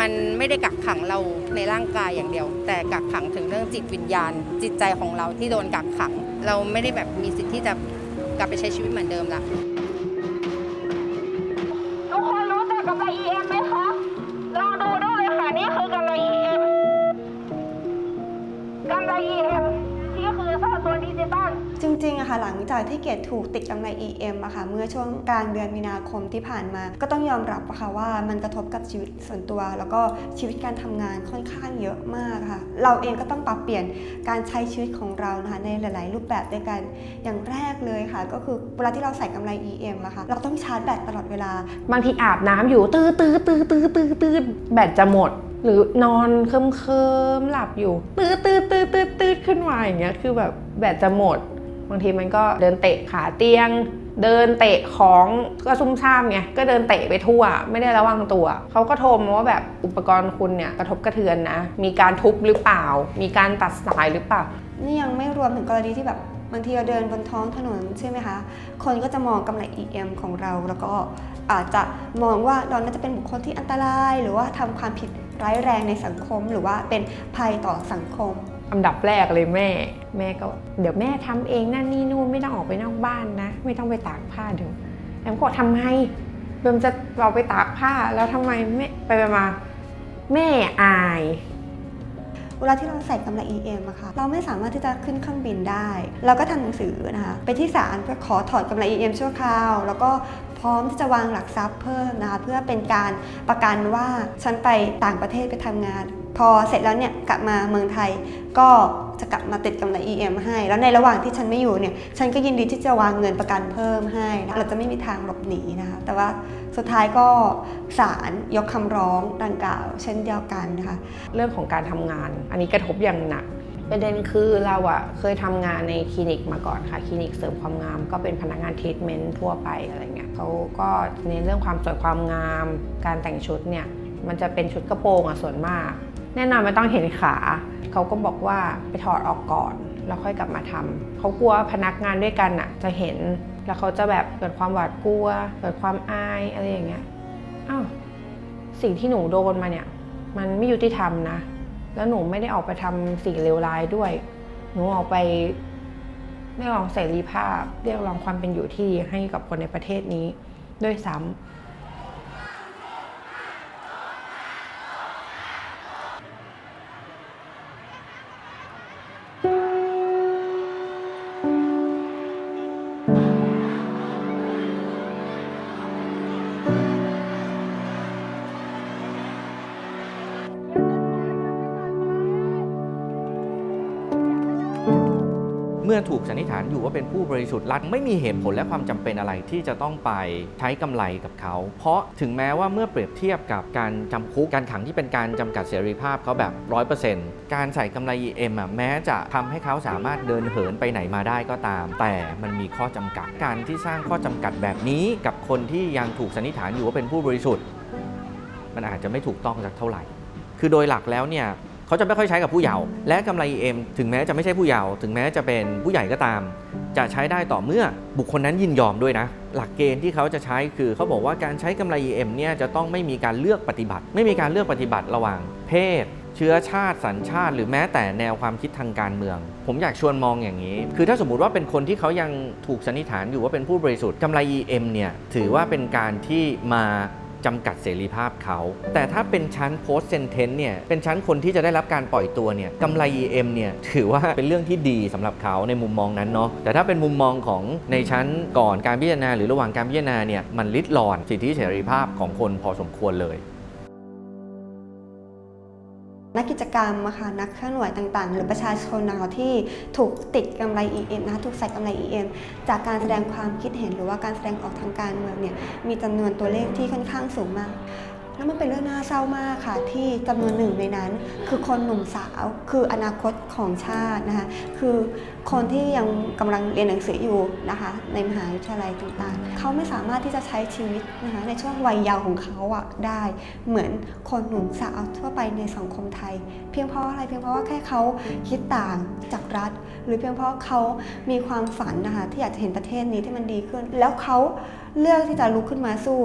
มันไม่ได้กักขังเราในร่างกายอย่างเดียว แต่กักขังถึงเรื่องจิตวิญญาณ จิตใจของเราที่โดนกักขัง เราไม่ได้แบบมีสิทธิ์ที่จะกลับไปใช้ชีวิตเหมือนเดิมละทุกคนรู้จักกำไร EM ไหมคะลองดูได้เลยค่ะนี่คือกำไร EM กำไร EM ที่คือสร้างตัวดิจิตอลจริงๆอะค่ะหลังจากที่เกดถูกติดกำไร EM อะค่ะเมื่อช่วงกลางเดือนมีนาคมที่ผ่านมา ก็ต้องยอมรับอะค่ะว่ามันกระทบกับชีวิตส่วนตัว แล้วก็ชีวิตการทำงานค่อนข้างเยอะมากค่ะ เราเองก็ต้องปรับเปลี่ยนการใช้ชีวิตของเรานะคะในหลาย ๆ รูปแบบด้วยกันอย่างแรกเลยค่ะ ก็คือเวลาที่เราใส่กำไร EM อะค่ะเราต้องชาร์จแบตตลอดเวลา บางทีอาบน้ำอยู่ตื้อตื้อตื้อตื้อตื้อตื้อแบตจะหมด หรือนอนเคิมเคิมๆหลับอยู่ตื้อตื้อตื้อตื้อตื้อ ขึ้นมาอย่างเงี้ยคือแบบแบตจะหมด บางทีมันก็เดินเตะขาเตียง เดินเตะของก็ซุ่มซ่ามไงก็เดินเตะไปทั่ว ไม่ได้ระวังตัวเขาก็โทรมาว่าแบบอุปกรณ์คุณเนี่ยกระทบกระเทือนนะ มีการทุบหรือเปล่า มีการตัดสายหรือเปล่านี่ยังไม่รวมถึงกรณีที่แบบบางทีเราเดินบนท้องถนนใช่ไหมคะ คนก็จะมองกำไร EM ของเรา แล้วก็อาจจะมองว่าเราน่าจะเป็นบุคคลที่อันตราย หรือว่าทำความผิดร้ายแรงในสังคม หรือว่าเป็นภัยต่อสังคม อันดับแรกเลยแม่ แม่ก็เดี๋ยวแม่ทำเองนั่นนี่นู่นไม่ต้องออกไปนอกบ้านนะ ไม่ต้องไปตากผ้าเดี๋ยวแอมก็บอกทำไมเบมจะเราไปตากผ้าแล้วทำไมไม่ไปไปมาแม่อายเวลาที่เราใส่กำไร EM อะค่ะ เราไม่สามารถที่จะขึ้นเครื่องบินได้ เราก็ทำหนังสือนะคะ ไปที่ศาลเพื่อขอถอดกำไร EM ชั่วคราว แล้วก็ ร้อมที่จะวางหลักทรัพย์เพิ่มนะคะเพื่อเป็นการประกันว่าฉันไปต่างประเทศไปทำงาน พอเสร็จแล้วเนี่ยกลับมาเมืองไทยก็จะกลับมาติดกำไร EM ให้ แล้วในระหว่างที่ฉันไม่อยู่เนี่ย ฉันก็ยินดีที่จะวางเงินประกันเพิ่มให้ เราจะไม่มีทางหลบหนีนะคะ แต่ว่าสุดท้ายก็ศาลยกคำร้องดังกล่าว เช่นเดียวกันนะคะ เรื่องของการทำงาน อันนี้กระทบอย่างหนักประเด็นคือเราอะเคยทำงานในคลินิกมาก่อนค่ะ คลินิกเสริมความงามก็เป็นพนักงานทรีทเมนต์ทั่วไปอะไร เขาก็ในนเรื่องความสวยความงาม การแต่งชุดเนี่ยมันจะเป็นชุดกระโปรงอะส่วนมาก แน่นอนไม่ต้องเห็นขาเขาก็บอกว่าไปถอดออกก่อน แล้วค่อยกลับมาทำเขากลัวพนักงานด้วยกันอะจะเห็นแล้วเขาจะแบบเกิดความหวาดกลัว เกิดความอายอะไรอย่างเงี้ยอ้าวสิ่งที่หนูโดนมาเนี่ย มันไม่ยุติธรรมนะ แล้วหนูไม่ได้ออกไปทำสิ่งเลวร้ายด้วย หนูออกไป เรียกร้องเสรีภาพ เรียกร้องความเป็นอยู่ที่ดีให้กับคนในประเทศนี้ด้วยซ้ำ เมื่อถูกสันนิษฐานอยู่ว่าเป็นผู้บริสุทธิ์รัฐไม่มีเหตุผลและความจำเป็นอะไรที่จะต้องไปใช้กำไรกับเขา เพราะถึงแม้ว่าเมื่อเปรียบเทียบกับการจำคุกการขังที่เป็นการจำกัดเสรีภาพเขาแบบ 100%การใส่กำไร EM อะแม้จะทำให้เขาสามารถเดินเหินไปไหนมาได้ก็ตาม แต่มันมีข้อจำกัดการที่สร้างข้อจำกัดแบบนี้กับคนที่ยังถูกสันนิษฐานอยู่ว่าเป็นผู้บริสุทธิ์ มันอาจจะไม่ถูกต้องสักเท่าไหร่ คือโดยหลักแล้วเนี่ย เขาจะไม่ค่อยใช้กับผู้เยาว์และกำไร EM ถึงแม้จะไม่ใช่ผู้เยาว์ถึงแม้จะเป็นผู้ใหญ่ก็ตาม จะใช้ได้ต่อเมื่อบุคคลนั้นยินยอมด้วยนะ หลักเกณฑ์ที่เขาจะใช้คือเขาบอกว่าการใช้กำไร EM เนี่ยจะต้องไม่มีการเลือกปฏิบัติ ไม่มีการเลือกปฏิบัติระหว่าง เพศ เชื้อชาติ สัญชาติ หรือแม้แต่แนวความคิดทางการเมือง ผมอยากชวนมองอย่างนี้ คือถ้าสมมติว่าเป็นคนที่เขายังถูกสันนิษฐานอยู่ว่าเป็นผู้บริสุทธิ์กำไร EM เนี่ยถือว่าเป็นการที่มา จำกัดเสรีภาพเขา แต่ถ้าเป็นชั้น post sentence เนี่ย เป็นชั้นคนที่จะได้รับการปล่อยตัวเนี่ยกำไร EM เนี่ย ถือว่าเป็นเรื่องที่ดีสำหรับเขาในมุมมองนั้นเนาะ แต่ถ้าเป็นมุมมองของในชั้นก่อนการพิจารณา หรือระหว่างการพิจารณาเนี่ย มันลิดรอนสิทธิเสรีภาพของคนพอสมควรเลย นักกิจกรรมนะค่ะนักเคลื่อนไหวต่างๆ หรือประชาชนนะคะที่ถูกติดกำไร EM นะคะถูกใส่กำไร EM จากการแสดงความคิดเห็นหรือว่าการแสดงออกทางการเมืองเนี่ยมีจำนวนตัวเลขที่ค่อนข้างสูงมาก แล้วมันเป็นเรื่องน่าเศร้ามากค่ะ ที่จำนวนหนึ่งในนั้น คือคนหนุ่มสาวคืออนาคตของชาตินะคะคือคนที่ยังกำลังเรียนหนังสืออยู่นะคะในมหาวิทยาลัยต่างๆ เขาไม่สามารถที่จะใช้ชีวิตนะคะในช่วงวัยเยาว์ของเขาอะได้เหมือนคนหนุ่มสาวทั่วไปในสังคมไทย เพียงเพราะอะไรเพียงเพราะว่าแค่เขาคิดต่างจากรัฐ หรือเพียงเพราะเขามีความฝันนะคะที่อยากจะเห็นประเทศนี้ที่มันดีขึ้น แล้วเขาเลือกที่จะลุกขึ้นมาสู้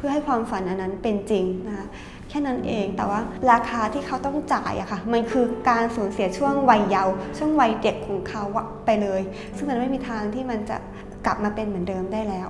พื่อให้ความฝันอันนั้นเป็นจริงนะคะแค่นั้นเองแต่ว่าราคาที่เขาต้องจ่ายอะค่ะมันคือการสูญเสียช่วงวัยเยาว์ช่วงวัยเด็กของเขาไปเลย ซึ่งมันไม่มีทางที่มันจะกลับมาเป็นเหมือนเดิมได้แล้ว